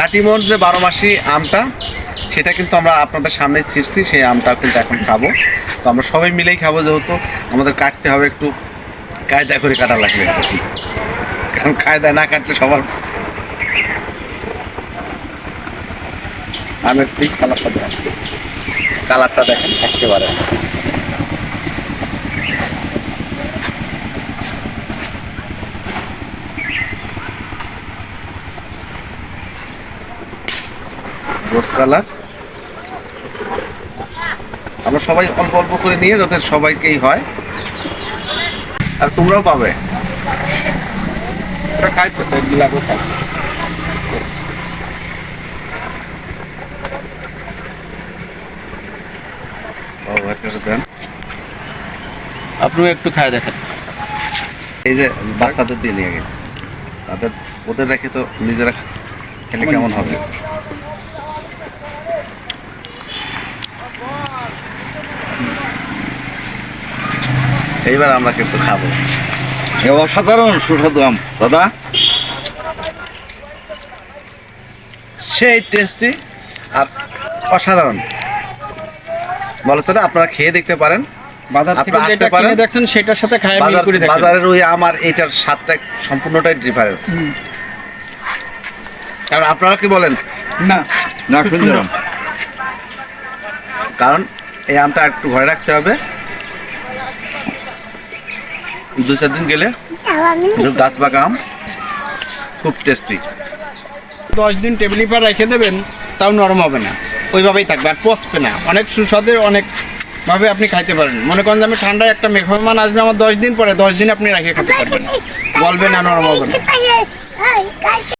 কাটিমোর যে বারো মাসি আমটা, সেটা কিন্তু আমরা আপনাদের সামনে ছিঁড়ছি সেই আমটা কিন্তু এখন খাব। তো আমরা সবাই মিলেই খাব যেহেতু, আমাদের কাটতে হবে একটু কায়দা করে কাটা লাগবে কারণ কায়দা না কাটলে সবার আমের ঠিক কালারটা দেখেন। কালারটা দেখেন, একেবারে। রোজ কালার আমরা সবাই অল্প অল্প করে নিয়ে যাতে সবাইকেই হয়। আর তোমরাও পাবে। ওটা খাইছো আপনিও একটু খায় দেখেন। এই যে বাচ্চাদের দিয়ে নিয়ে গেছে। তাদের ওদের রেখে তো নিজেরা খেলে কেমন হবে? এইবার আমরা কিন্তু খাব। অসাধারণ সুস্বাদু আম দাদা। সেই টেস্টি আর অসাধারণ। বলেছে না আপনারা খেয়ে দেখতে পারেন। বাজার থেকে যেটা কিনে দেখছেন সেটার সাথে খায় মিল করে দেখেন। বাজারের ওই আমার এইটার স্বাদটা সম্পূর্ণটাই ডিফারেন্স কারণ আপনারা কি বলেন? না। না কারণ এই আমটা একটু ঘরে রাখতে হবে। দু চার দিন গেলে গাছ পাকা আম খুব টেস্টি দশ দিন টেবিল পা রেখে দেবেন, তাও নরম হবে না। ওইভাবেই থাকবে, আর পচবে না। অনেক সুস্বাদের অনেক ভাবে আপনি খাইতে পারেন। মনে করেন যে আমি ঠান্ডায় একটা মেঘমান আসবে, আমার দশ দিন পরে দশ দিন আপনি রেখে খেতে পারবেন বলবেন না, নরম হবে না.